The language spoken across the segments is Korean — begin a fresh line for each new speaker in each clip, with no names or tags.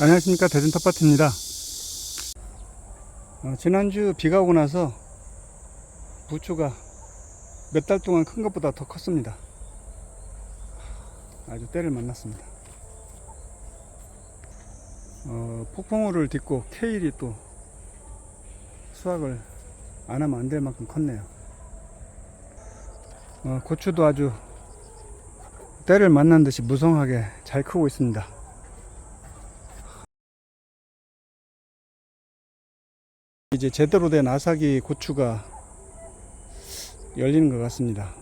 안녕하십니까. 대전 텃밭입니다. 어, 지난주 비가 오고 나서 부추가 몇 달 동안 큰 것보다 더 컸습니다. 아주 때를 만났습니다. 어, 폭풍우를 딛고 케일이 또 수확을 안 하면 안 될 만큼 컸네요. 어, 고추도 아주 때를 만난 듯이 무성하게 잘 크고 있습니다 이제 제대로 된 아사기 고추가 열리는 것 같습니다.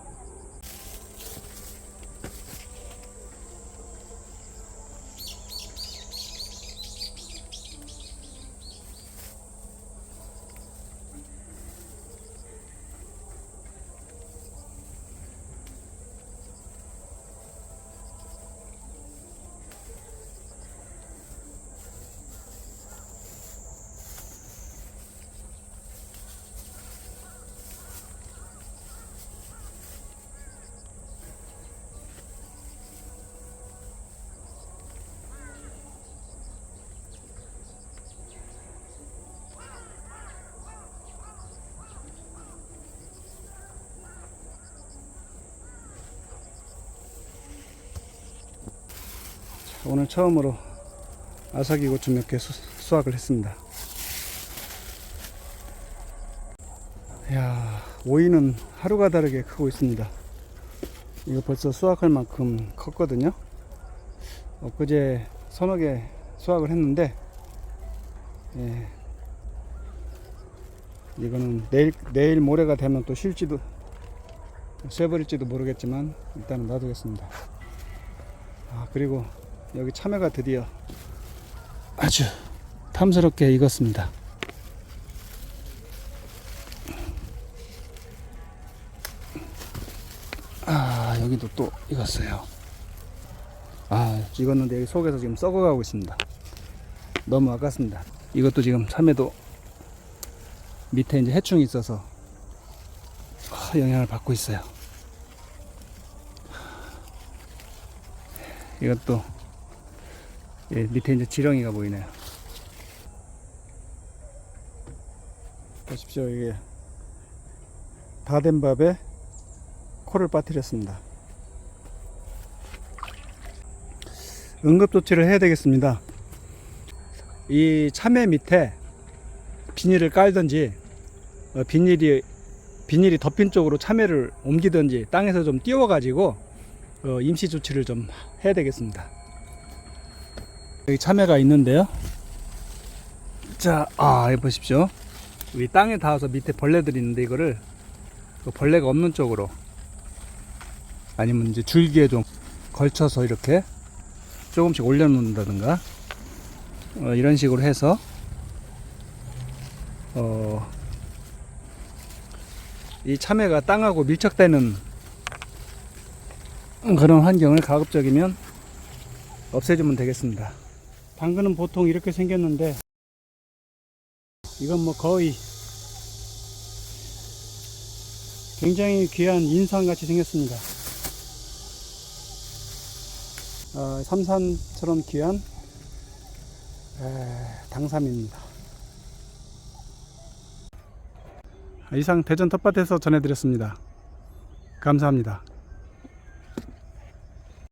오늘 처음으로 아사기 고추 몇 개 수확을 했습니다. 야 오이는 하루가 다르게 크고 있습니다. 이거 벌써 수확할 만큼 컸거든요. 엊그제 서너 개 수확을 했는데, 예, 이거는 내일, 내일 모레가 되면 또 실지도, 쇠버릴지도 모르겠지만, 일단은 놔두겠습니다. 아, 그리고 여기 참외가 드디어 아주 탐스럽게 익었습니다. 아, 여기도 또 익었어요. 아, 익었는데 여기 속에서 지금 썩어가고 있습니다. 너무 아깝습니다. 이것도 지금 참외도 밑에 이제 해충이 있어서 아, 영향을 받고 있어요. 이것도 예, 밑에 이제 지렁이가 보이네요. 보십시오, 이게 다 된 밥에 코를 빠뜨렸습니다. 응급 조치를 해야 되겠습니다. 이 참외 밑에 비닐을 깔든지 어, 비닐이 비닐이 덮인 쪽으로 참외를 옮기든지 땅에서 좀 띄워 가지고 어, 임시 조치를 좀 해야 되겠습니다. 여기 참외가 있는데요. 자, 아, 여기 보십시오. 이 땅에 닿아서 밑에 벌레들이 있는데 이거를 그 벌레가 없는 쪽으로 아니면 이제 줄기에 좀 걸쳐서 이렇게 조금씩 올려놓는다든가 어, 이런 식으로 해서 어, 이 참외가 땅하고 밀착되는 그런 환경을 가급적이면 없애주면 되겠습니다. 당근은 보통 이렇게 생겼는데 이건 뭐 거의 굉장히 귀한 인상같이 생겼습니다. 어, 삼산처럼 귀한 에, 당삼입니다. 이상 대전 텃밭에서 전해드렸습니다. 감사합니다.